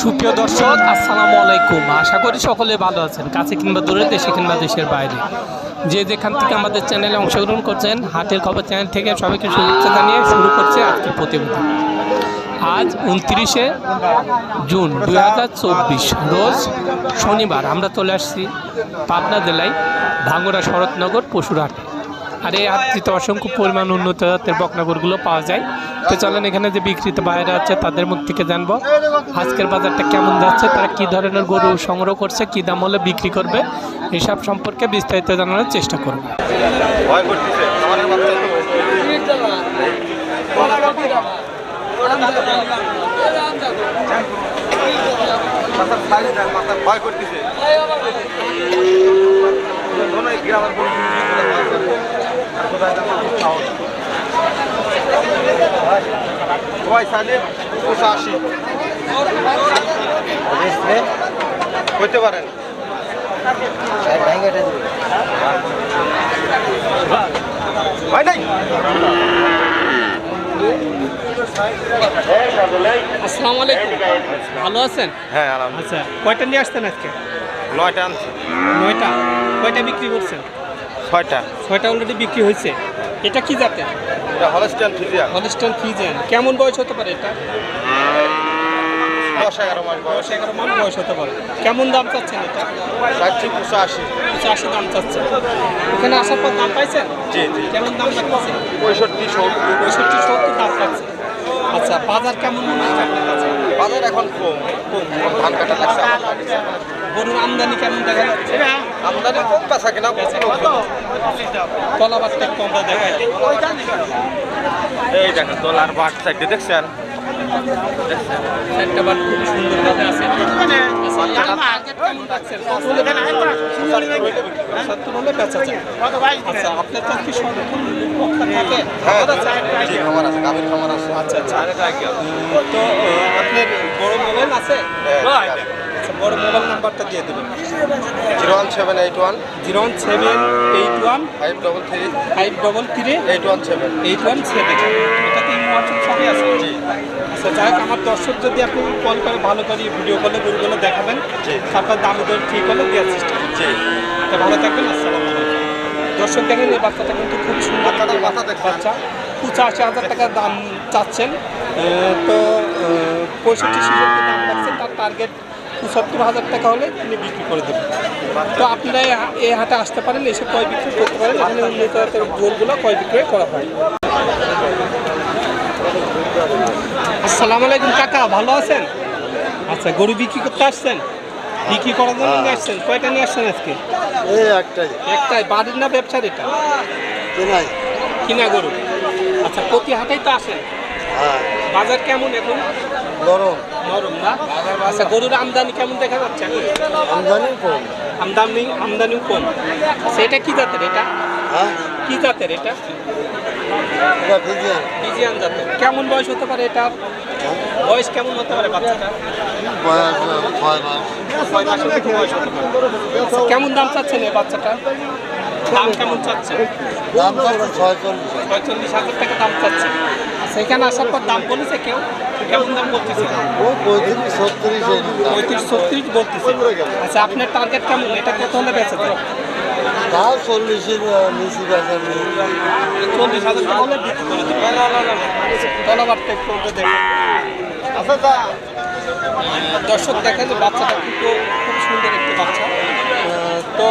সুপ্রিয় দর্শক, আসসালামু আলাইকুম। আশা করি সকলে ভালো আছেন, কাছে কিংবা দূরে, দেশে কিংবা দেশের বাইরে। যে যেখান থেকে আমাদের চ্যানেলে অংশগ্রহণ করছেন, হাটের খবর চ্যানেল থেকে সবাইকে শুভেচ্ছা জানিয়ে শুরু করছে আজকের প্রতিবেদন। আজ উনত্রিশে জুন দুই হাজার চব্বিশ, রোজ শনিবার। আমরা চলে আসছি পাবনা জেলায় ভাঙ্গুড়া শরৎনগর পশুরহাটে। আর এই হাটটিতে অসংখ্য পরিমাণ উন্নত জাতের বকনাগরগুলো পাওয়া যায়। তো চলেন এখানে যে বিক্রিত বাইরে আছে, তাদের মুখ থেকে জানব। আজকের বাজারটা কেমন যাচ্ছে, তারা কি ধরনের গরু সংগ্রহ করছে, কি দাম হলে বিক্রি করবে, এসব সম্পর্কে বিস্তারিত জানানোর চেষ্টা করব। করতেছে আমাদের বাচ্চা তো মাথার সাইজ দেন, মাথার ভয় করতেছে কোনো এই গ্রামের কোনো জিনিস নেই, ভয় করে। আর কোথায় যাব, তাও না। সবাই চাইলে দুশো পারেন ভাই নাই আসসালামু আলাইকুম। ভালো আছেন? হ্যাঁ আচ্ছা কয়টা নিয়ে আসতেন আজকে? নয়টা আনছি। নয়টা। কয়টা বিক্রি করছেন? ছয়টা। ছয়টা অলরেডি বিক্রি হয়েছে। এটা কি জাতের? এটা হলস্টাইন ফিজিয়া হলিস্টন ফিজেন কেমন বয়স হতে পারে এটা? দশ এগারো মাস বয়স। দশ এগারো মাস বয়স হতে পারে। কেমন দাম চাচ্ছেন এটা? দাম চাচ্ছেন। এখানে আসার পর দাম পাইছেন? জি জি। কেমন দাম লাগছে পঁয়ষট্টি সত্তর। পঁয়ষট্টি সত্তর দাম পাচ্ছে আচ্ছা বাজার কেমন মনে বাজার এখন কম কম। ধান কাটা লাগছে লাগছে। গরুর আমদানি কেমন দেখা যাচ্ছে? আমদানি কম পেশা কিনা কলাবারটা কম দেখা এই দেখেন ডলার বাট সাইডে দেখছেন? একটা বার খুব সুন্দরভাবে আছে। আচ্ছা, বেচা আপনার তো কি? হ্যাঁ খবর আছে? খাবার আছে। আচ্ছা, আচ্ছা। তো আপনার বড় মোবাইল আছে? আচ্ছা, বড় মোবাইল নাম্বারটা দিয়ে দেবেন। Zero one seven eight one. Zero one seven eight one. Five double three. Five double three. Eight one seven. Eight one seven. এটাতে হোয়াটসঅ্যাপ সবই আছে। আচ্ছা যাই হোক আমার দর্শক যদি আপনি কল করে ভালো করে ভিডিও কলে গরুগুলো দেখাবেন। আপনার দামি দর ঠিক হলে দেওয়ার চেষ্টা করছি তো ভালো থাকবেন আসসালামু দর্শক দেখেন এই বাচ্চাটা কিন্তু খুব সুন্দর? বাচ্চা। পঁচাশি হাজার টাকা দাম চাচ্ছেন। তো পঁয়ষট্টি দাম রাখছেন। তার টার্গেট পঁচাত্তর হাজার টাকা হলে তিনি বিক্রি করে দেবেন। তো আপনারা এই হাটে আসতে পারেন এসে কয় বিক্রি করতে পারেন এখানে উন্নত জাতের গোলগুলো কয় বিক্রয় করা হয়। আসসালামু আলাইকুম কাকা ভালো আছেন? আচ্ছা গরু বিক্রি করতে আসছেন? বিক্রি করার জন্য নিয়ে আসছেন? কয়টা নিয়ে আসছেন আজকে? একটাই। একটাই বাড়ির না ব্যবসার এটা? কেনাই। কিনা গরু? আচ্ছা প্রতি হাটেই তো আসেন? হ্যাঁ। বাজার কেমন এখন? গরম। নরম না? আচ্ছা গরুর আমদানি কেমন দেখা যাচ্ছে? আমদানি কম। আমদানি আমদানিও কম। আচ্ছা এটা কি জাতের এটা? হ্যাঁ? কি জাতের এটা? এটা ফিজিয়ান ইজিয়ান জাতের। কেমন বয়স হতে পারে এটা? বয়স কেমন হতে পারে বাচ্চাটা? আচ্ছা, কেমন দাম চাচ্ছেন এই বাচ্চাটা? দাম কেমন দাম যাচ্ছে ছয়চল্লিশ। হাজার টাকা দাম চাচ্ছে সেখানে আসার পর দাম বলেছে কেউ? কেমন দাম পঁয়ত্রিশ ছত্রিশ বলতেছে আচ্ছা আপনার টার্গেট কেমন? এটা কত হলে বেঁচে যায়? চল্লিশের নিচি চল্লিশ হাজার টাকা হলে আচ্ছা দর্শক দেখেন যে বাচ্চাটা কিন্তু খুব সুন্দর একটি বাচ্চা। তো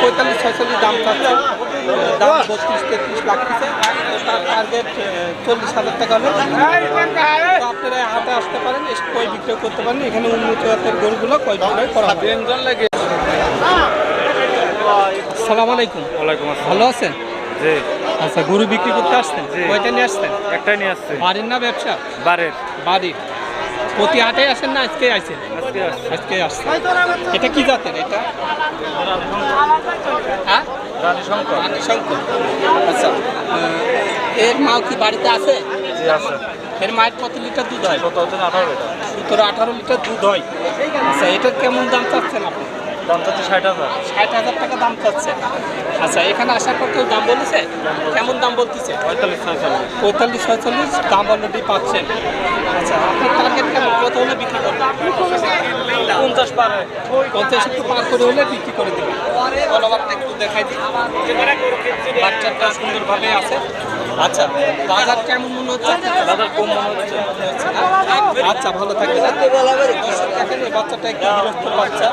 পঁয়তাল্লিশ ছয়চল্লিশ দাম চাচ্ছে। দাম বত্রিশ তেত্রিশ লাগতেছে। তার টার্গেট চল্লিশ হাজার টাকা হলে। আপনারা হাতে আসতে পারেন বিক্রয় করতে পারেন। এখানে উন্নত জাতের গরুগুলো বিক্রয় করা আলাইকুম। ওয়ালাইকুম আসসালাম। ভালো আছেন? জি। আচ্ছা গরু বিক্রি করতে আসছেন। কয়টা নিয়ে আসছেন? একটাই নিয়ে আসছে। বাড়ির না ব্যবসা? বাড়ির। বাড়ির। প্রতি হাটে আসেন না আজকে আসেন? আজকে এটা কি জাতের এটা? হ্যাঁ? রানী শঙ্কর রানী শঙ্কর আচ্ছা এর মাও কি বাড়িতে আছে? এর মায়ের কত লিটার দুধ হয়? সতেরো আঠারো লিটার দুধ হয়। আচ্ছা এটার কেমন দাম চাচ্ছেন আপনি? দাম চাচ্ছে ষাট হাজার। ষাট হাজার টাকা দাম চাচ্ছে। আচ্ছা এখানে আসার পর কেউ দাম বলেছে? কেমন দাম বলতেছে? পঁয়তাল্লিশ ছয়চল্লিশ। পঁয়তাল্লিশ ছয়চল্লিশ দাম অলরেডি পাচ্ছেন আচ্ছা আপনার হলে বিক্রি করবেন? পঞ্চাশ পারে পঞ্চাশ একটু পার করে হলে বিক্রি করে দেবেন। গলাবারটা একটু দেখাই দিই। বাচ্চাটা সুন্দরভাবে আছে। আচ্ছা বাজার কেমন মনে হচ্ছে? বাজার কম মনে হচ্ছে। আচ্ছা ভালো থাকবে না দেখেন এই বাচ্চাটা একটু বিরক্ত বাচ্চা।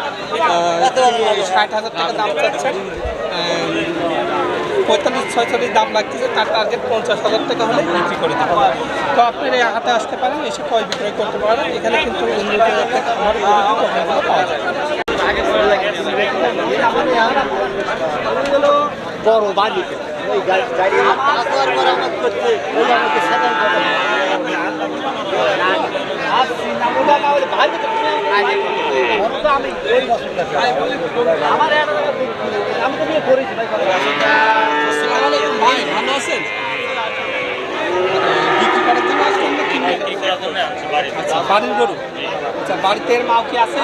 ষাট হাজার টাকা দাম চাচ্ছে। পঁয়তাল্লিশ, ছয়চল্লিশ দাম লাগতেছে। তার টার্গেট পঞ্চাশ হাজার টাকা হলে বিক্রি করে দেবে। তো আপনারা এই হাটে আসতে পারেন, এসে ক্রয় বিক্রয় করতে পারেন। এখানে কিন্তু বড় বাড়িতে পাঁচবার মেরামত করতে ওই আমাকে সাধারণ কথা ভাই ভালো আছেন বিক্রি আনছি বাড়ি আচ্ছা বাড়ির গরু? আচ্ছা বাড়িতে এর মাও কি আছে?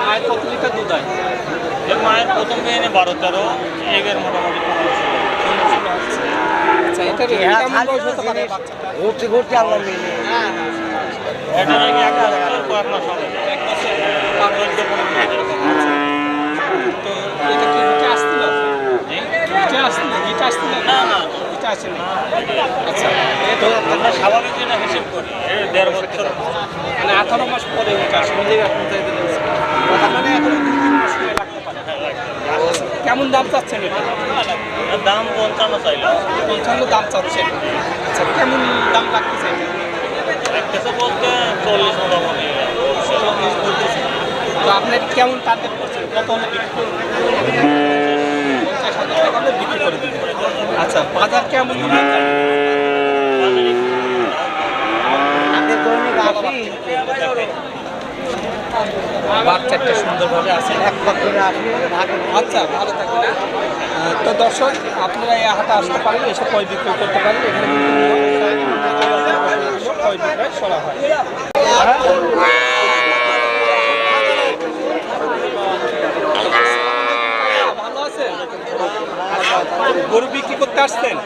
মায়ের কত লিটার দুধ হয়? এর মায়ের প্রথম দিনে বারো তেরো এগের মোটামুটি আচ্ছা পারে? বাচ্চাটা? ঘুরতে ঘুরতে আমরা মিলে। এটার আগে এক কয়েক মাস হবে এক বছর পাঁচ বছর পনেরো বছর। তো এটা কি হিটে আসছিল হিটে আসছিল হিটে আসছিল না না হিটে আসেনি আচ্ছা তো আমরা স্বাভাবিক যেটা হিসেব করি দেড় বছর। মানে আঠারো মাস পরে আসে তার মানে এখন তিন মাস সময় লাগতে পারে। কেমন দাম চাচ্ছেন এটা? দাম পঞ্চান্ন চাইলো। পঞ্চান্ন দাম চাচ্ছেন। আচ্ছা কেমন দাম লাগতেছে এটা? বলতে চল্লিশ মোটামুটি চল্লিশ বলতেছে। তো আপনার কেমন টার্গেট করছেন? কত হলে বিক্রি করবেন? বিক্রি করে আচ্ছা বাজার কেমন মনে বাচ্চাটা সুন্দরভাবে আছে। এক বছরে আসি আচ্ছা ভালো থাকবে না তো দর্শক আপনারা এই হাটে আসতে পারেন এসে কয় বিক্রয় করতে পারেন এখানে কয় বিক্রয় করা হয় ভালো আছেন গরু বিক্রি করতে আসছেন?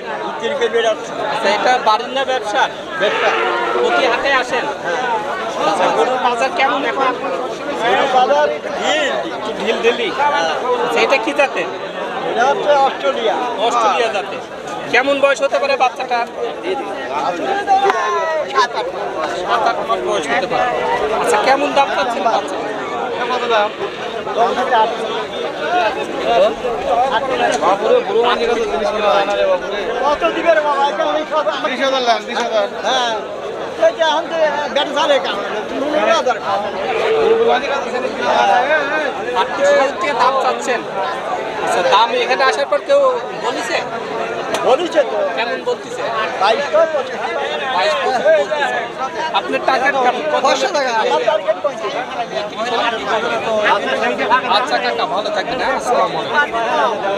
আচ্ছা এটা বাড়ির না ব্যবসা? ব্যবসা। প্রতি হাটে আসেন? আচ্ছা গরুর বাজার কেমন এখন? বাজার একটু ঢিল ঢিলি। আচ্ছা এটা কি জাতের? এটা হচ্ছে অস্ট্রেলিয়া। অস্ট্রেলিয়া জাতে কেমন বয়স হতে পারে বাচ্চাটা? সাত আট মাস বয়স। হতে পারে। আচ্ছা কেমন দাম পাচ্ছেন বাচ্চা কত দিবের বাবা? এটা আমি বিশ হাজার লাখ বিশ হাজার। হ্যাঁ। এখন দাম চাচ্ছেন। আচ্ছা দাম এখানে আসার পর কেউ বলেছে? বলিছে তো? কেমন বলতেছে? বাইশশো আপনার টার্গেট কত পাঁচশো টাকা? আমার টার্গেট পঁয়ত্রিশ আচ্ছা কাকা ভালো থাকবেন হ্যাঁ? আসসালামু আলাইকুম।